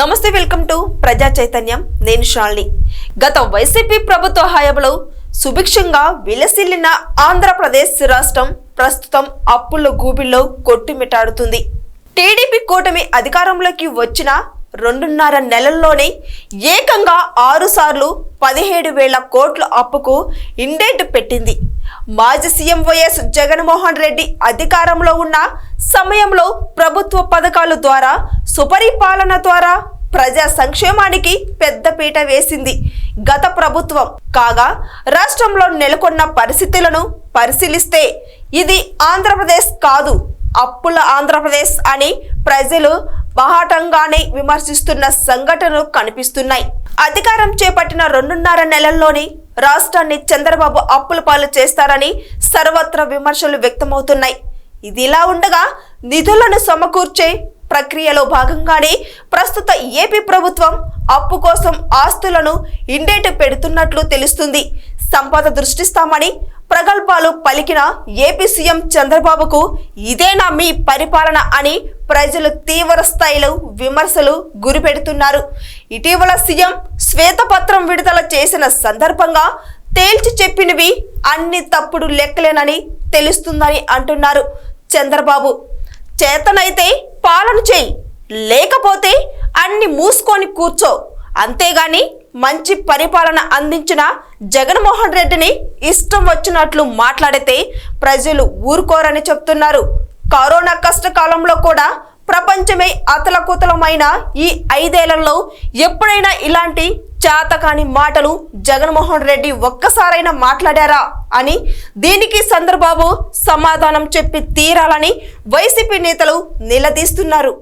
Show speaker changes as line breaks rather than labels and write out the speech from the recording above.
నమస్తే welcome to ప్రజా చైతన్యం. నేను షాల్ని గత వైసీపీ ప్రభుత్వ హయాంలో సుభిక్షంగా విలసిల్లిన ఆంధ్రప్రదేశ్ రాష్ట్రం ప్రస్తుతం అప్పుల గూబిల్లో కొట్టుమిటాడుతుంది. టీడీపీ కూటమి అధికారంలోకి వచ్చిన రెండున్నర నెలల్లోనే ఏకంగా ఆరు సార్లు పదిహేడు వేల కోట్ల అప్పుకు ఇండేట్ పెట్టింది. మాజీ సీఎం వైఎస్ జగన్మోహన్ రెడ్డి అధికారంలో ఉన్న సమయంలో ప్రభుత్వ పథకాల ద్వారా సుపరిపాలన ద్వారా ప్రజా సంక్షేమానికి పెద్దపీట వేసింది గత ప్రభుత్వం. కాగా రాష్ట్రంలో నెలకొన్న పరిస్థితులను పరిశీలిస్తే ఇది ఆంధ్రప్రదేశ్ కాదు అప్పుల ఆంధ్రప్రదేశ్ అని ప్రజలు బహాటంగానే విమర్శిస్తున్న సంఘటనలు కనిపిస్తున్నాయి. అధికారం చేపట్టిన రెండున్నర నెలల్లోనే రాష్ట్రాన్ని చంద్రబాబు అప్పుల పాలు చేస్తారని సర్వత్రా విమర్శలు వ్యక్తమవుతున్నాయి. ఇదిలా ఉండగా నిధులను సమకూర్చే ప్రక్రియలో భాగంగానే ప్రస్తుత ఏపీ ప్రభుత్వం అప్పు కోసం ఆస్తులను ఇండేట పెడుతున్నట్లు తెలుస్తుంది. సంపద దృష్టిస్తామని ప్రగల్భాలు పలికిన ఏపీ సీఎం చంద్రబాబుకు ఇదేనా మీ పరిపాలన అని ప్రజలు తీవ్ర స్థాయిలో విమర్శలు గురిపెడుతున్నారు. ఇటీవల సీఎం శ్వేతపత్రం విడుదల చేసిన సందర్భంగా తేల్చి చెప్పినవి అన్ని తప్పుడు లెక్కలేనని తెలుస్తుందని అంటున్నారు. చంద్రబాబు చేతనైతే పాలన చేయి. లేకపోతే అన్ని మూసుకొని కూర్చో. అంతేగాని మంచి పరిపాలన అందించిన జగన్మోహన్ రెడ్డిని ఇష్టం వచ్చినట్లు మాట్లాడితే ప్రజలు ఊరుకోరని చెప్తున్నారు. కరోనా కష్టకాలంలో కూడా ప్రపంచమే అతలకుతలమైన ఈ ఐదేళ్ళలో ఎప్పుడైనా ఇలాంటి చాతకాని మాటలు జగన్మోహన్ రెడ్డి ఒక్కసారైనా మాట్లాడారా అని దీనికి చంద్రబాబు సమాధానం చెప్పి తీరాలని వైసీపీ నేతలు నిలదీస్తున్నారు.